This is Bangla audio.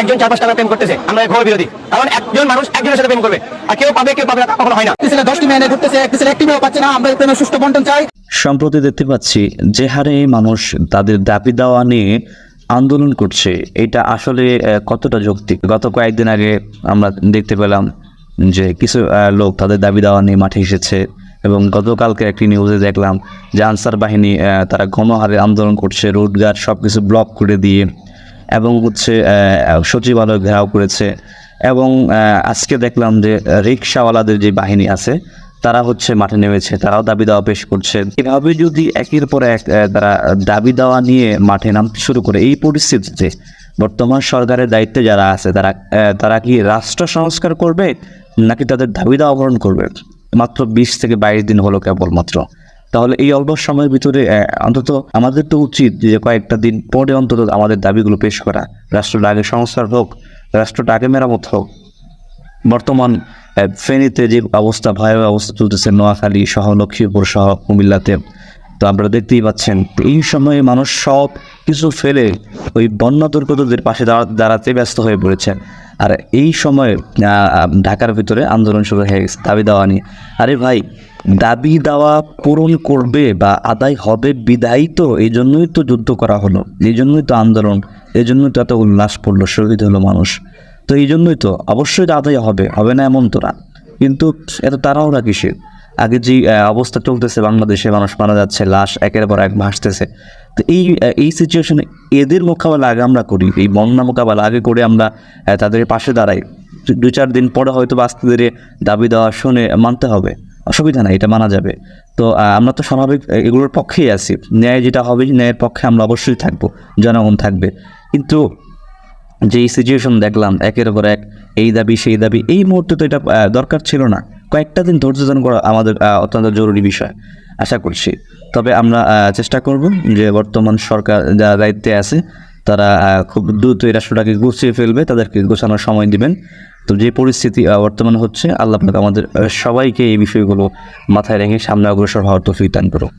একজন চার পাঁচটা করে প্রেম করতেছে আমরা ঘোর বিরোধী। কারণ একজন মানুষ একজনের সাথে প্রেম করবে আর কেউ পাবে কেউ পাবে না কখনো হয় না। ছেলে দশটি মেয়ে ঘুরতেছে একটি ছেলে একটি মেয়েও পাচ্ছে না আমরা প্রেমের সুষ্ঠু বন্টন চাই। সম্প্রতি দেখতে পাচ্ছি যে হারে মানুষ তাদের দাবি দেওয়া নিয়ে আন্দোলন করছে এটা আসলে কতটা যৌক্তিক? গত কয়েকদিন আগে আমরা দেখতে পেলাম যে কিছু লোক তাদের দাবি দেওয়া নিয়ে মাঠে এসেছে এবং গতকালকে একটি নিউজে দেখলাম যে আনসার বাহিনী আহ, তারা গণহারে আন্দোলন করছে রোডঘাট সব কিছু ব্লক করে দিয়ে। এবং হচ্ছে সচিবালয় ঘেরাও করেছে এবং আজকে দেখলাম যে রিক্সাওয়ালাদের যে বাহিনী আছে, তারা হচ্ছে মাঠে নেমেছে, তারাও দাবি দাওয়া পেশ করছে। এভাবে যদি একের পর এক তারা দাবি দাওয়া নিয়ে মাঠে নামতে শুরু করে, এই পরিস্থিতিতে বর্তমান সরকারের দায়িত্বে যারা আছে, তারা তারা কি রাষ্ট্র সংস্কার করবে নাকি তাদের দাবি দাওয়া পূরণ করবে? মাত্র বিশ থেকে বাইশ দিন হলো কেবলমাত্র। তাহলে এই অল্প সময়ের ভিতরে অন্তত আমাদের তো উচিত যে কয়েকটা দিন পরে অন্তত আমাদের দাবিগুলো পেশ করা। রাষ্ট্রটা আগে সংস্কার হোক রাষ্ট্রটা আগে মেরামত হোক। বর্তমান ফেনীতে যে অবস্থা, ভয়াবহ অবস্থা চলতেছে, নোয়াখালী সহ, লক্ষ্মীপুর সহ, কুমিল্লাতে। তো আমরা দেখতেই পাচ্ছেন, এই সময়ে মানুষ সব কিছু ফেলে ওই বন্যা দুর্গতদের পাশে দাঁড়া- দাঁড়াতে ব্যস্ত হয়ে পড়েছে। আর এই সময়ে ঢাকার ভিতরে আন্দোলন শুরু হয়ে গেছে, দাবি দাওয়া নিয়ে আরে ভাই দাবি দাওয়া পূরণ করবে বা আদায় হবে বিদায়ী তো, এই জন্যই তো যুদ্ধ করা হলো, এই জন্যই তো আন্দোলন, এই জন্যই তো এত উল্লাস পড়ল, শহীদ হলো মানুষ। তো এই জন্যই তো, অবশ্যই আদায় হবে হবে না এমন তো না। কিন্তু এত তাড়াহুড়া কিসের? আগে যে অবস্থা চলতেছে বাংলাদেশে, মানুষ মারা যাচ্ছে, লাশ একের পর এক ভাসতেছে। তো এই এই সিচুয়েশনে এদের মোকাবেলা আগে আমরা করি, এই বন্যা মোকাবেলা আগে করে আমরা তাদের পাশে দাঁড়াই। দু চার দিন পরে হয়তো বা আস্তে দাবি দেওয়া শুনে মানতে হবে। অসুবিধা নাই, এটা মানা যাবে। তো আমরা তো স্বাভাবিক এগুলোর পক্ষেই আছি। ন্যায় যেটা হবে, ন্যায়ের পক্ষে আমরা অবশ্যই থাকব, জনগণ থাকবে। কিন্তু যে সিচুয়েশন দেখলাম, একের পর এক, এই দাবি, সেই দাবি, এই মুহূর্তে তো এটা দরকার ছিল না। কয়েকটা দিন ধৈর্য ধারণ করা আমাদের অত্যন্ত জরুরি বিষয়, আশা করছি। তবে আমরা চেষ্টা করব যে বর্তমান সরকার যারা দায়িত্বে আছে তারা খুব দ্রুত এই রাষ্ট্রটাকে গুছিয়ে ফেলবে, তাদেরকে গোছানোর সময় দিবেন। তো যে পরিস্থিতি বর্তমানে হচ্ছে, আল্লাহ আমাদের সবাইকে এই বিষয়গুলো মাথায় রেখে সামনে অগ্রসর হওয়ার তো দান করুক।